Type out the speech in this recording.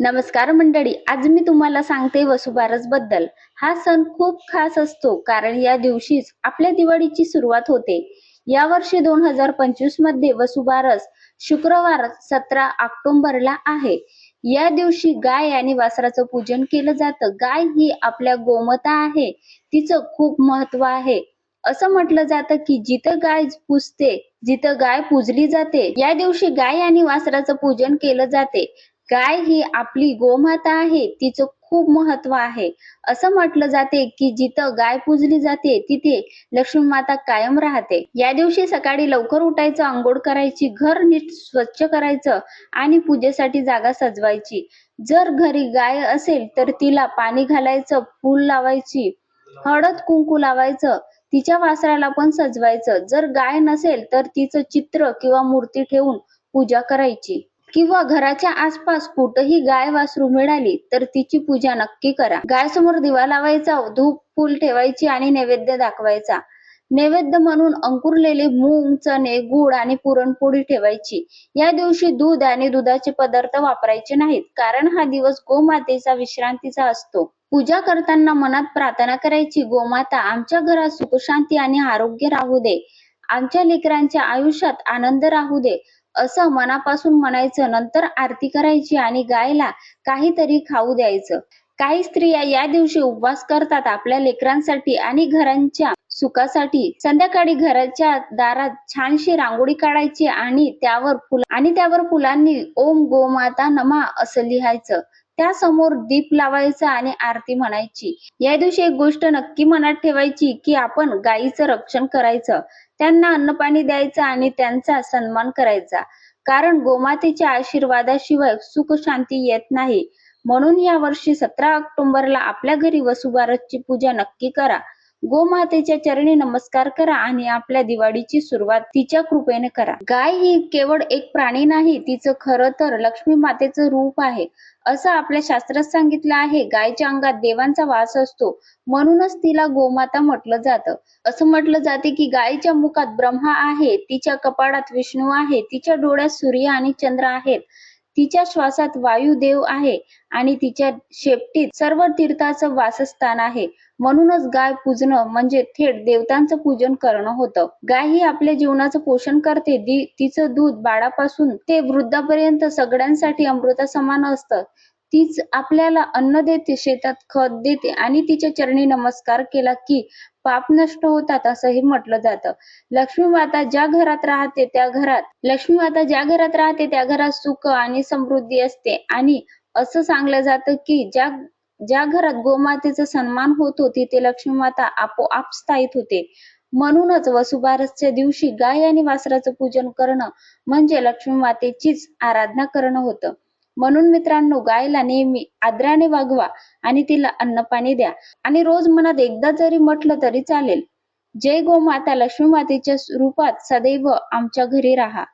नमस्कार मंडळी आज मी तुम्हाला सांगते वसुबारसबद्दल. हा सण खूप खास असतो कारण या दिवशीच आपल्या दिवाळीची सुरुवात होते. या वर्षी दोन हजार पंचवीसमध्ये वसुबारस शुक्रवार सतरा ऑक्टोबरला आहे. या दिवशी गाय आणि वासराचं पूजन केलं जातं. गाय ही आपल्या गोमता आहे. तिचं खूप महत्त्व आहे. असं म्हटलं जातं की जिथं गाय पुजते जिथं गाय पूजली जाते या दिवशी गाय आणि वासराचं पूजन केलं जाते. गाय ही आपली गोमाता आहे तिचं खूप महत्त्व आहे. असं म्हटलं जाते की जिथं गाय पूजली जाते तिथे लक्ष्मी माता कायम राहते. या दिवशी सकाळी लवकर उठायचं आंघोळ करायची घर नीट स्वच्छ करायचं आणि पूजेसाठी जागा सजवायची. जर घरी गाय असेल तर तिला पाणी घालायचं फूल लावायची हळद कुंकू लावायचं तिच्या वासराला पण सजवायचं. जर गाय नसेल तर तिचं चित्र किंवा मूर्ती ठेवून पूजा करायची. किंवा घराच्या आसपास कुठेही गाय वासरू मिळाली तर तिची पूजा नक्की करा. गाय समोर दिवा लावायचा धूप फूल ठेवायची आणि नैवेद्य दाखवायचा. नैवेद्य म्हणून अंकुरलेले मूग चणे गुळ आणि पुरणपोळी ठेवायची. या दिवशी दूध आणि दुधाचे पदार्थ वापरायचे नाहीत कारण हा दिवस गोमातेचा विश्रांतीचा असतो. पूजा करताना मनात प्रार्थना करायची गोमाता आमच्या घरात सुखशांती आणि आरोग्य राहू दे. आमच्या लेकरांच्या आयुष्यात आनंद राहू दे. असं मनापासून म्हणायचं नंतर आरती करायची आणि गायला काहीतरी खाऊ द्यायचं. काही स्त्रिया या दिवशी उपवास करतात आपल्या लेकरांसाठी आणि घरांच्या सुखासाठी. संध्याकाळी घराच्या दारात छानशी रांगोळी काढायची आणि त्यावर फुल आणि त्यावर फुलांनी ओम गोमाता नमा असं लिहायचं. त्यासमोर दीप लावायचा आणि आरती म्हणायची. या दिवशी एक गोष्ट नक्की मनात ठेवायची की आपण गायीचं रक्षण करायचं. त्यांना अन्नपाणी द्यायचं आणि त्यांचा सन्मान करायचा. कारण गोमातेच्या आशीर्वादाशिवाय सुख शांती येत नाही. म्हणून या वर्षी सतरा ऑक्टोबरला आपल्या घरी वसुबारसची पूजा नक्की करा. गोमातेच्या चरणी नमस्कार करा आणि आपल्या दिवाळीची सुरुवात तिच्या कृपेने करा. गाय ही केवळ एक प्राणी नाही तिचं खरं तर लक्ष्मी मातेचं रूप आहे. असं आपल्या शास्त्रात सांगितलं आहे. गायच्या अंगात देवांचा वास असतो. म्हणूनच तिला गोमाता म्हटलं जातं. असं म्हटलं जाते की गायीच्या मुखात ब्रह्मा आहे तिच्या कपाळात विष्णू आहे तिच्या डोळ्यात सूर्य आणि चंद्र आहेत. तिच्या श्वासात वायुदेव आहे आणि तिच्या शेपटीत सर्व तीर्थाचं वासस्थान आहे. म्हणूनच गाय पूजणं म्हणजे थेट देवतांचं पूजन करणं होतं. गाय ही आपल्या जीवनाचं पोषण करते. तिचं दूध बाळापासून ते वृद्धापर्यंत सगळ्यांसाठी अमृता समान असतं. तीच आपल्याला अन्न देते शेतात खत देते आणि तिच्या चरणी नमस्कार केला की पाप नष्ट होतात असंही म्हटलं जातं. लक्ष्मी माता ज्या घरात राहते त्या घरात लक्ष्मी माता ज्या घरात राहते त्या घरात सुख आणि समृद्धी असते. आणि असं सांगलं जातं की ज्या ज्या घरात गोमातेचा सन्मान होत होती ते लक्ष्मी माता आपोआप स्थायित होते. म्हणूनच वसुबारसच्या दिवशी गाय आणि वासराचं पूजन करणं म्हणजे लक्ष्मी मातेचीच आराधना करणं होतं. म्हणून मित्रांनो गायला नेहमी आदराने वागवा आणि तिला अन्न पाणी द्या. आणि रोज मनात एकदा जरी म्हटलं तरी चालेल. जय गोमाता लक्ष्मी मातेच्या रूपात सदैव आमच्या घरी राहा.